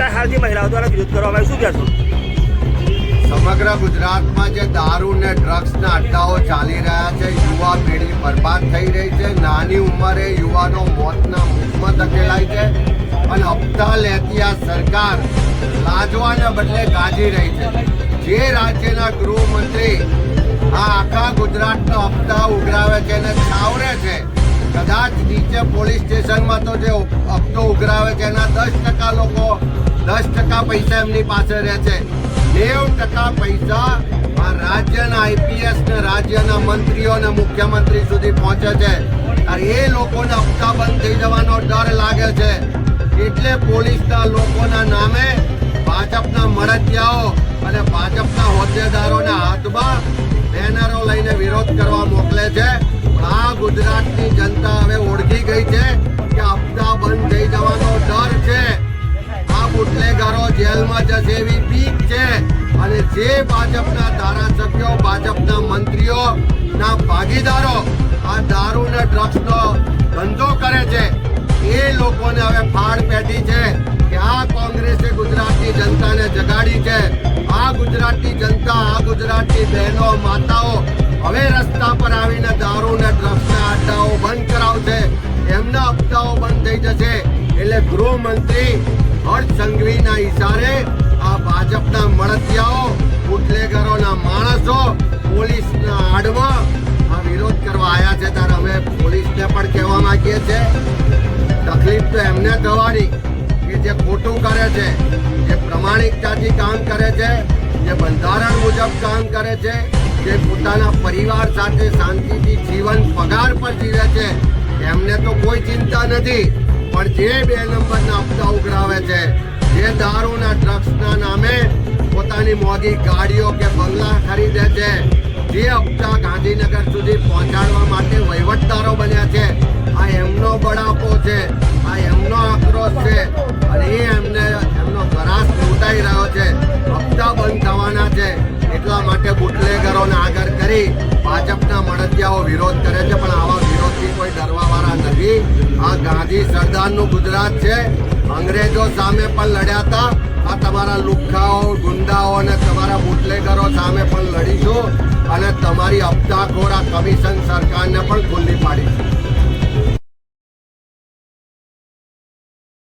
અત્યારે હાલ જે મહિલાઓ દ્વારા વિરોધ કરવામાં શું કહેશો? સમગ્ર ગુજરાતમાં જે દારૂ ને ડ્રગ્સના અડ્ડાઓ ચાલી રહ્યા છે, યુવા પેઢી બરબાદ થઈ રહી છે. નાની ઉંમરે યુવાનો મોતના મુખમાં ધકેલાય છે અને હપ્તા લેતી આ સરકાર લાજવાના બદલે ગાજી રહી છે. જે રાજ્યના ગૃહમંત્રી આ આખા ગુજરાતનો હપ્તા ઉઘરાવે છે અને છાવરે છે, કદાચ નીચે પોલીસ સ્ટેશનમાં તો જે હપ્તો ઉઘરાવે છે, એના દસ ટકા લોકો દસ ટકા પૈસા એમની પાસે રહે છે. નેવ ટકા પૈસા આ રાજ્યના આઈપીએસ ને રાજ્યના મંત્રીઓ ને મુખ્યમંત્રી સુધી પહોંચે છે. અને એ લોકોને હપ્તા બંધ થઈ જવાનો ડર લાગે છે. એટલે પોલીસના લોકોના નામે ભાજપના મળતિયાઓ અને ભાજપના હોદ્દેદારોના હાથમાં બેનરો લઈને વિરોધ કરવા મોકલે છે. આ ગુજરાતની જનતા હવે જેલમાં જશે એવી બીક છે. અને જે ભાજપના ધારાસભ્યો, ભાજપના મંત્રીઓ ના ભાગીદારો આ દારૂ ને ડ્રગ્સનો ધંધો કરે છે, એ લોકોને હવે ફાળ પેટી છે કે આ કોંગ્રેસે ગુજરાતની જનતાને જગાડી છે. આ ગુજરાતની જનતા, આ ગુજરાતની બહેનો, માતાઓ હવે રસ્તા પર આવીને દારૂ ને ડ્રગ્સના અડ્ડાઓ બંધ કરાવશે. એમના હપ્તાઓ બંધ થઈ જશે. એટલે ગૃહમંત્રી હર્ષ સંઘવીના ઇશારે આ ભાજપના મળતિયાઓ, બુટલેગરોના માણસો, પોલીસના આડવા આ વિરોધ કરવા આવ્યા છે. ત્યારે અમે પોલીસને પણ કહેવા માંગીએ છીએ. તકલીફ તો એમને થવાની કે જે ખોટું કરે છે, જે પ્રમાણિકતાથી કામ કરે છે, જે બંધારણ મુજબ કામ કરે છે, જે પોતાના પરિવાર સાથે શાંતિથી જીવન પગાર પર જીવે છે, એમને તો કોઈ ચિંતા નથી. પણ જે બે નંબરના હપ્તા ઉઘરાવે છે, જે દારૂના ડ્રગ્સના નામે પોતાની મોંઘી ગાડીઓ કે બંગલા ખરીદે છે, જે હપ્તા ગાંધીનગર સુધી પહોંચાડવા માટે વહીવટદારો બન્યા છે. આ એમનો બળાપો છે, આ એમનો આક્રોશ છે, અને એ એમને, એમનો ગરાસ લૂંટાઈ રહ્યો છે. હપ્તા બંધ થવાના છે, એટલા માટે બુટલેગરોને આગળ કરી ભાજપના મળતિયાઓ વિરોધ કરે છે, પણ આવા વિરોધથી કોઈ ડરવાવાળા નથી. આ ગાંધી સરદારનું ગુજરાત છે. અંગ્રેજો સામે પણ લડ્યા હતા. આ તમારા લુખ્ખાઓ, ગુંડાઓ અને તમારા બુટલેગરો સામે પણ લડીશું. અને તમારી હપ્તાખોર કમિશન સરકારને પણ ખુલ્લી